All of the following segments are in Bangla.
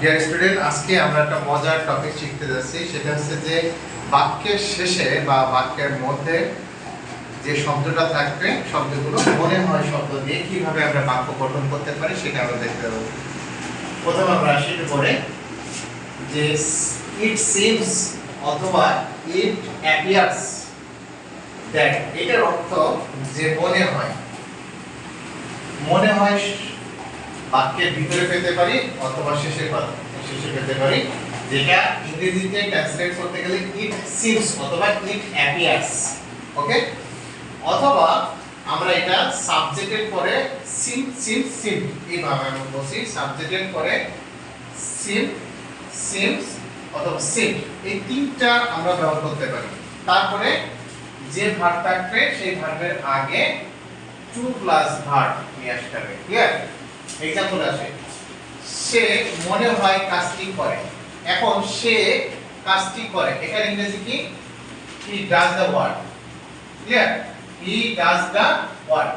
ডিয়ার স্টুডেন্ট আজকে আমরা একটা মজার টপিক শিখতে যাচ্ছি। সেটা হচ্ছে যে বাক্যের শেষে বা বাক্যের মধ্যে যে শব্দটা থাকবে, শব্দগুলো মনে হয় শব্দ দিয়ে কীভাবে আমরা বাক্য গঠন করতে পারি সেটা আমরা দেখতে পাবো। প্রথম আমরা আসি পরে যে ইট সিমস অথবা ইট অ্যাপিয়ার্স দেখ, এটার অর্থ যে মনে হয়। মনে হয় বাক্যের ভিতরে পেতে পারি অথবা শেষে শেষে পেতে পারি। যেটা ইংরেজিতে ট্রান্সলেট করতে গেলে ইট সিমস অথবা ইট অ্যাপিয়ার্স ওকে অথবা আমরা এটা সাবজেক্টের পরে সিম সিম সিম এইভাবে আমরা বলছি সাবজেক্টের পরে সিম সিমস অথবা সিম এই তিনটা আমরা ব্যবহার করতে পারি। তারপরে যে ভার্ব থাকবে, সেই ভার্বের আগে টু প্লাস ভার্ব নিয়ে আসতে হবে ক্লিয়ার এক্সাম্পল আসে। সে মনে হয় কাজটি করে। এখন সে কাজটি করে। এখানে ইংরেজি কি? He does the word clear he does the word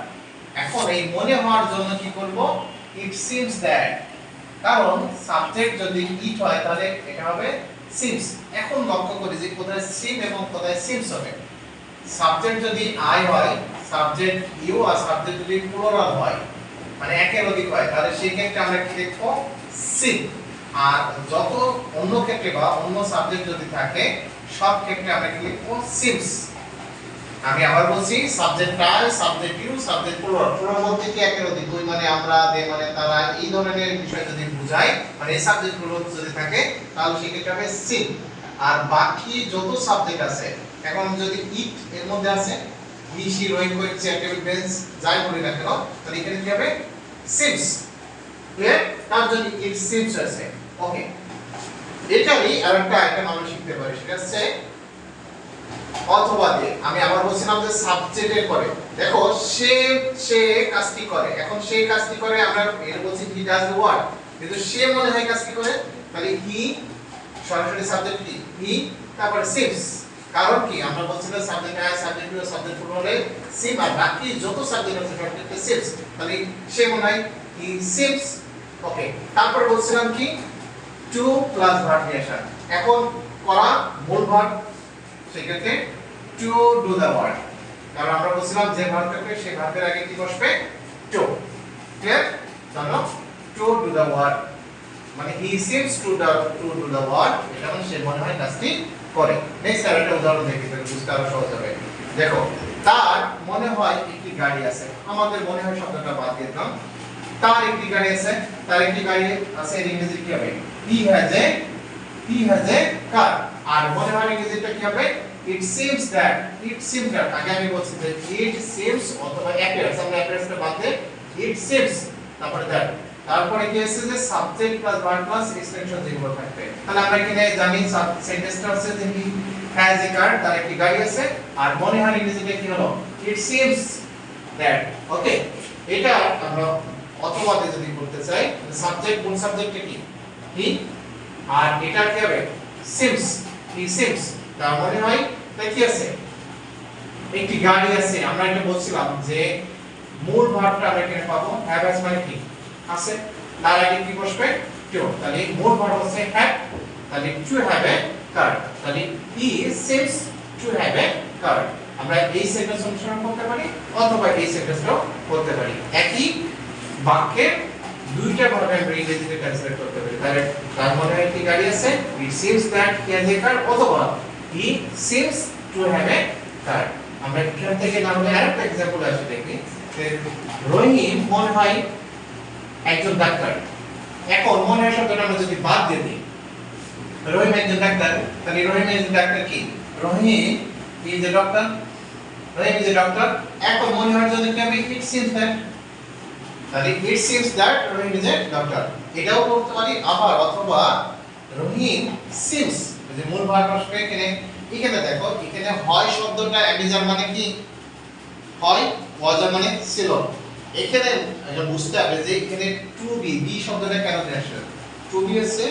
এখন এই মনে হওয়ার জন্য কি করব? ইট সিমস দ্যাট কারণ সাবজেক্ট যদি ইট হয়, তাহলে এটা হবে সিমস এখন লক্ষ্য করি যে কোথায় সিম এবং কোথায় সিমস হবে। সাবজেক্ট যদি আই হয় সাবজেক্ট ইউ আর সাবজেক্ট যদি প্লুরাল হয় মানে একের অধিক হয়, তাহলে সেই ক্ষেত্রে আমরা কি লিখব সিম আর যত অন্য ক্ষেত্রে বা অন্য সাবজেক্ট যদি থাকে, সব ক্ষেত্রে আমরা কি লিখব? সিমস আমি আবার বলছি subject I subject you subject plural plural বলতে কি একের অধিক? দুই মানে আমরা, দে মানে তারা, এই ধরনের বিষয় যদি বোঝায় মানে এই সাবজেক্টগুলো যদি থাকে, তাহলে সেই ক্ষেত্রে হবে সিম আর বাকি যত সাবজেক্ট আছে, এখন যদি ইট এর মধ্যে আছে সি রোহিত কোয়েক বেঞ্চ, যাই বলি না কেন, তাহলে এখানে কি হবে? সিমস ক্লিয়ার তার জন্য ইট সিমস আছে ওকে এটারই আরেকটা আইটেম আমরা শিখতে পারি সেটা হচ্ছে অথবা দিয়ে, আমি আবার বলছিলাম যে সাবজেক্টের পরে। দেখো, সে সে কাজটি করে। এখন সে কাজটি করে, আমরা এর বলছি হি ডাজ দ্য ওয়ার্ক কিন্তু সে মনে হয় কাজটি করে, তাহলে হি সরাসরি সাবজেক্ট কি? হি তারপরে সিমস কারণ কি? আমরা বলছিলাম subject I subject you subject full হলে সিম আর বাকি যত সাবজেক্ট আছে সবক্ষেত্রে সিমস তাহলে সে মনে হয় হি সিমস ওকে তারপর বলছিলাম কি? টু প্লাস ভার্ব নিয়ে এখন করা মূল ভার্ব সেক্ষেত্রে টু ডু দ্য ওয়ার্ক কারণ আমরা বলছিলাম যে ভার্ব থাকবে সেই ভার্বের আগে কি বসবে? টু ক্লিয়ার জানো? টু ডু দ্য ওয়ার্ক মানে he seems to the to do the work এটা মানে সে মনে হয় কাজটি করে। নেক্সট আর উদাহরণ দেখি, তাহলে বুঝতে আরও সহজ হবে। দেখো, তার মনে হয় একটি গাড়ি আছে। আমাদের মনে হয় শব্দটা বাদ দিয়ে দিলাম। তার একটি গাড়ি আছে। তার একটি গাড়ি আছে এর ইংরেজি কি হবে? হি has A he has a কার আর মনে হয় ইংরেজিটা কি হবে? It seems that it seems that আগে আমি বলছি যে ইট সিমস অথবা অ্যাপিয়ার্স আমরা অ্যাপিয়ার্সটা বাদ দিয়ে ইট সিমস তারপরে দ্যাট তারপরে কি আছে যে subject plus verb plus extension যেগুলো থাকবে। তাহলে আমরা এখানে জানি সেন্টেন্সটা হচ্ছে যে হি হ্যাজ এ কার তার একটি গাড়ি আছে, আর মনে হয় ইংরেজিতে কি হলো? ইট সিমস দ্যাট ওকে এটা আমরা অথবাতে যদি করতে চাই সাবজেক্ট কোন সাবজেক্টে কি? হি আর এটা কি হবে? সিমস হি সিমস তার মনে হয় তাই কি আছে? একটি গাড়ি আছে। আমরা এটা বলছিলাম যে মূল ভার্বটা আমরা এখানে পাবো হ্যাভ হ্যাজ মানে কি? আছে। তার আগে কি বসবে? টু তাহলে মূল ভার্ব হচ্ছে হ্যাভ তাহলে টু হ্যাভ এ কার তাহলে he seems to have a car আমরা এই সেন্টেন্স অনুসরণ করতে পারি অথবা এই সেন্টেন্সটাও করতে পারি। একই বাক্যের দুইটা ভাবে আমরা ইংরেজিতে ট্রান্সলেট করতে পারি। তাহলে তার মনে হয় কি গাড়ি আছে। It seems that he has a car অথবা he seems to have a car আমরা এখান থেকে না আরেকটা এক্সাম্পল আছে দেখি। যে রহিম মনে হয় একজন ডাক্তার। এখন মনে শব্দটা আমরা যদি বাদ দিয়ে দিই, রহিম একজন ডাক্তার, তাহলে রহিম একজন ডাক্তার কি? Rahim is a doctor Rahim is a doctor এখন মনে হয় কি আমি ইট সিমস দ্যাট তাহলে it seems that Rahim is a doctor এটাও করতে পারি, আবার অথবা রহিম সিমস যে মূল ভার্ব আসবে এখানে এখানে দেখো, এখানে হয় শব্দটা অ্যাবিজার মানে কি? হয় ওয়াজার মানে ছিল। এখানে বুঝতে হবে যে এখানে টু বি বি শব্দটা কেন আসে টু বি হচ্ছে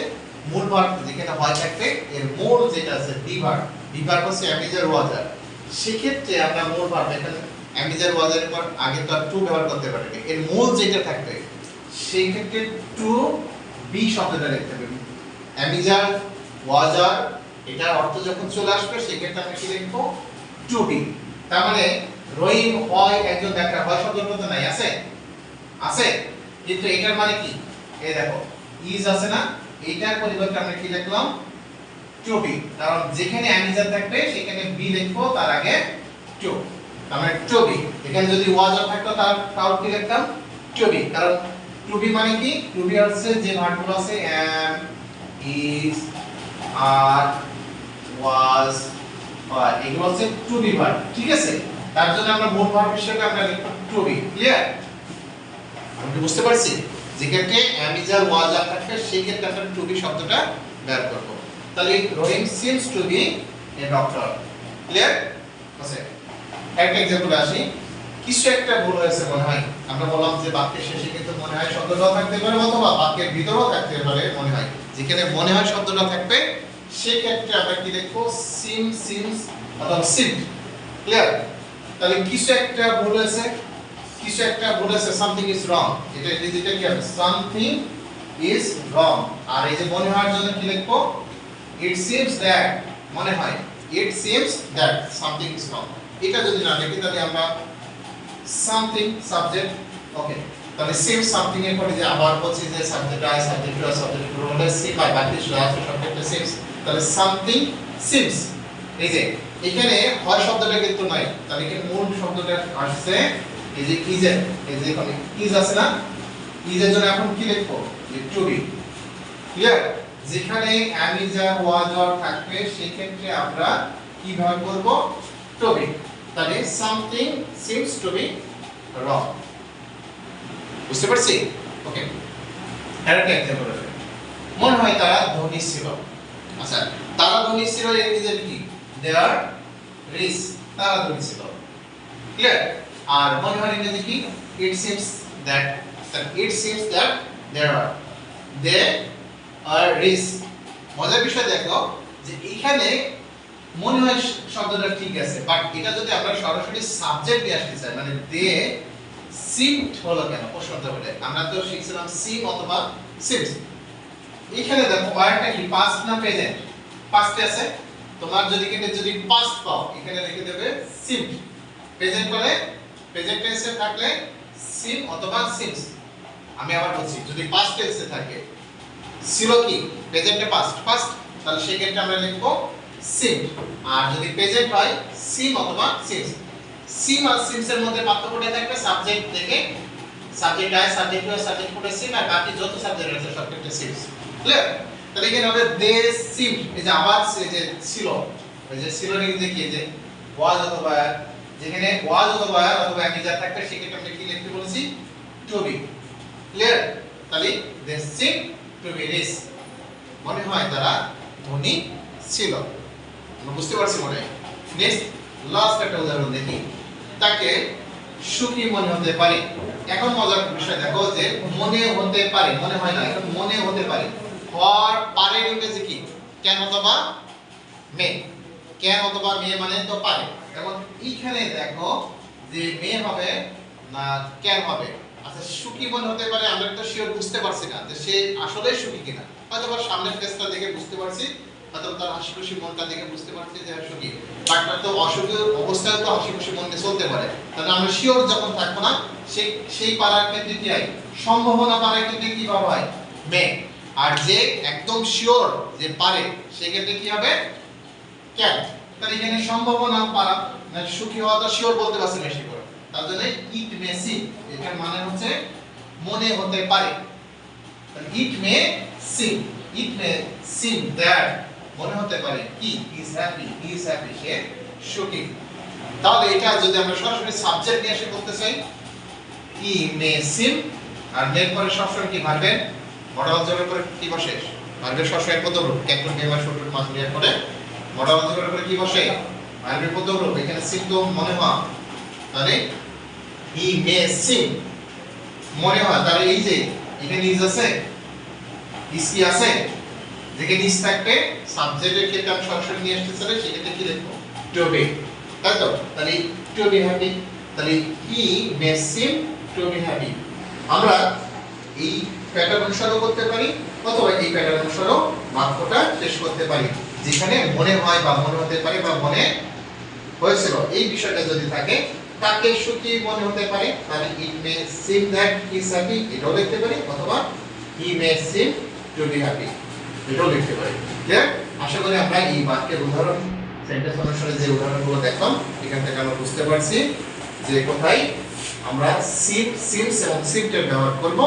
মূল ভার্ব যেখানে হয় থাকবে এর মূল যেটা আছে বি ভার্ব বি ভার্ব হচ্ছে অ্যাবিজার ওয়াজার সেক্ষেত্রে আমরা মূল ভার্ব এখানে অ্যামিজার ওয়াজারের পর আগে তো আর টু ব্যবহার করতে পারি। এর মূল যেটা থাকবে সেই ক্ষেত্রে টু বি শব্দটা লিখতে হবে অ্যামিজার ওয়াজার এটার অর্থ যখন চলে আসবে, সেক্ষেত্রে আমরা কি লিখব? টু বি তার মানে রহিম হয় একজন দেখা, হয় শব্দটা তো নাই, আছে? আছে? কিন্তু এটার মানে কি? এই দেখো, ইজ আছে না? এইটার পরিবর্তে আমরা কি লিখলাম? টু বি কারণ যেখানে অ্যামিজার থাকবে, সেখানে বি লিখব, তার আগে টু তার মানে টু বি এখানে যদি ওয়াজার থাকতো, তার, তাও কি লিখতাম? টু বি কারণ টু বি মানে কি? টু বি হচ্ছে যে ভার্বগুলো আছে এম ইজ আর ওয়াজ আর এগুলো হচ্ছে টু বি ভার্ব ঠিক আছে? তার জন্য আমরা মোট ভার্ব হিসেবে আমরা লিখব টু বি ক্লিয়ার কি বুঝতে পারছি? যেক্ষেত্রে অ্যামিজার ওয়াজার থাকবে সেই ক্ষেত্রে আমরা টু বি শব্দটা ব্যবহার করব। তাহলে Rahim seems to be a doctor clear আছে একটা এক্সাম্পল আসি। কিছু একটা ভুল হয়েছে মনে হয়। আমরা বললাম যে বাক্যের শেষে কিন্তু মনে হয় শব্দটাও থাকতে পারে অথবা বাক্যের ভিতরেও থাকতে পারে মনে হয়। যেখানে মনে হয় শব্দটা থাকবে সেই ক্ষেত্রে আমরা কি লিখব সিম সিমস অথবা সিম ক্লিয়ার তাহলে কিছু একটা ভুল হয়েছে, কিছু একটা ভুল হয়েছে সামথিং ইজ রং এটা ইংরেজিতে কি হবে? সামথিং ইজ রং আর এই যে মনে হওয়ার জন্য কি লিখব? ইট সিমস দ্যাট মনে হয় it seems that something is wrong এটা যদি না লিখি, তাহলে আমরা সামথিং সাবজেক্ট ওকে তাহলে সেম সামথিং এর পরে যে আবার বলছি যে subject I subject two subject two হলে সি বাই বাকি আছে সাবজেক্টে সিমস তাহলে সামথিং সিমস এই যে এখানে হয় শব্দটা কিন্তু নাই। তাহলে এখানে মূল শব্দটা আসছে এই যে ইজ এই যে এখানে ইজ আছে না? ইজের জন্য এখন কি লিখব? যে টু বি ক্লিয়ার যেখানে অ্যামিজা ওয়াজার থাকবে সেই ক্ষেত্রে আমরা কি ব্যবহার করব? টু বি তাহলে something seems to be wrong বুঝতে পারছি? ওকে আরেকটা এক্সাম্পল মনে হয় তারা ধনী ছিল। আচ্ছা তারা ধনী ছিল, এর নিজের কি? দেয়ার রিচ তারা ধনী ছিল ক্লিয়ার আর মনে হয় ইংরেজি কি it seems that it seems that there are they are rich মজার বিষয় দেখো, যে এখানে মনে হয় শব্দটা ঠিক আছে বাট এটা যদি আমরা সরাসরি সাবজেক্ট দিয়ে আসতে চাই মানে দে সিমড হলো কেন প্রশ্নটা বলে আমরা তো শিখছিলাম সিম অথবা সিমস এখানে দেখো ওয়ার্ডটা কি পাস্ট না প্রেজেন্ট পাস্টে আছে? তোমার যদি এখানে যদি পাস্ট পাও, এখানে লিখে দেবে সিমড প্রেজেন্ট করে প্রেজেন্ট টেন্সে থাকলে সিম অথবা সিমস আমি আবার বলছি, যদি পাস্ট টেন্সে থাকে, ছিল কি? প্রেজেন্টে পাস্ট পাস্ট তাহলে সেই ক্ষেত্রে আমরা লিখব সিম আর যদি প্রেজেন্ট হয় সিম অথবা সিমস সিম আর সিমস এর মধ্যে পার্থক্যটা থাকবে সাবজেক্ট থেকে সাবজেক্ট আয় সাবজেক্ট সাবজেক্ট করে সিম আর বাকি যত সাবজেক্ট আছে সব ক্ষেত্রে সিমস ক্লিয়ার তাহলে এখানে হবে দে সিম এই যে আবার যে ছিল ওই যে ছিল যে কি যে ওয়াজ অথবা যেখানে ওয়াজ অথবা অথবা অ্যামিজার থাকবে, সেক্ষেত্রে আমরা কি লিখতে বলেছি? টু বি ক্লিয়ার তাহলে they seem to be rich মনে হয় তারা ধনী ছিল। বুঝতে পারছি মনে নেক্সট লাস্ট একটা উদাহরণ দেখি। তাকে সুখী মনে হতে পারে। এখন মজার বিষয় দেখো যে মনে হতে পারে, মনে হয় না, এখন মনে হতে পারে। হওয়ার পারে ইংরেজি কি? কেন অথবা মে কেন অথবা মেয়ে মানে তো পারে। এখন এইখানে দেখো যে মেয়ে হবে না কেন হবে? আচ্ছা সুখী মনে হতে পারে, আমরা তো শিওর বুঝতে পারছি না যে সে আসলে সুখী কিনা। হয়তো বা সামনের ফেসটা দেখে বুঝতে পারছি হয়তো তার হাসি খুশি মনটা দেখে বুঝতে পারছি যে হ্যাঁ সুখী। বাট তার তো অসুখী অবস্থায় তো হাসি খুশি মনে চলতে পারে। তাহলে আমরা শিওর যখন থাকব না সেই সেই পাড়ার ক্ষেত্রে কি হয়? সম্ভাবনা পাড়ার ক্ষেত্রে কি পাওয়া হয়? মে আর যে একদম শিওর যে পারে, সেক্ষেত্রে কি হবে? ক্যান তাহলে এখানে সম্ভাবনা পারা মানে সুখী হওয়াটা শিওর বলতে পারছি বেশি করে। তার জন্য ইট মে সি এটার মানে হচ্ছে মনে হতে পারে। ইট may SIM it may seem that মনে হতে পারে কি? ইজ হ্যাপি ইজ হ্যাপি সে সুখী। তাহলে এটা যদি আমরা সরাসরি সাবজেক্ট নিয়ে এসে করতে চাই ই মে সিম আর মের পরে সবসময় কি ভার্বের মডেল অবজার্ভের পরে কি বসে? ভার্বের সবসময় প্রথম রূপ। ক্যাপ্টেন গেমার শুরুর মাস দেওয়ার পরে মডেল অবজার্ভের পরে কি বসে? ভার্বের প্রথম রূপ। এখানে সিম তো মনে হয়। তাহলে ই মে সিম মনে হয়। তাহলে এই যে, এখানে ইজ আছে কি আছে? যেখানে ইজ থাকবে সাবজেক্টের ক্ষেত্রে আমি সরাসরি নিয়ে আসতে চাই সেক্ষেত্রে কি লিখব? টু তাই তো? তাহলে টু বি হ্যাপি তাহলে he may seem to be happy আমরা এই প্যাটার্ন অনুসরণ করতে পারি, অথবা এই প্যাটার্ন অনুসরণ বাক্যটা শেষ করতে পারি। যেখানে মনে হয় বা মনে হতে পারে বা মনে হয়েছিল। এই বিষয়টা যদি থাকে, তাকে সুখী মনে হতে পারে, তাহলে it may seem that he is happy এটাও লিখতে পারি, অথবা he may seem to be happy এটাও লিখতে পারি। ক্লিয়ার আশা করি আমরা এই বাক্যের উদাহরণ সেন্টেন্স অনুসারে যে উদাহরণগুলো দেখলাম, এখান থেকে আমরা বুঝতে পারছি যে কোথায় আমরা সিম সিমস এবং সিমটের ব্যবহার করব।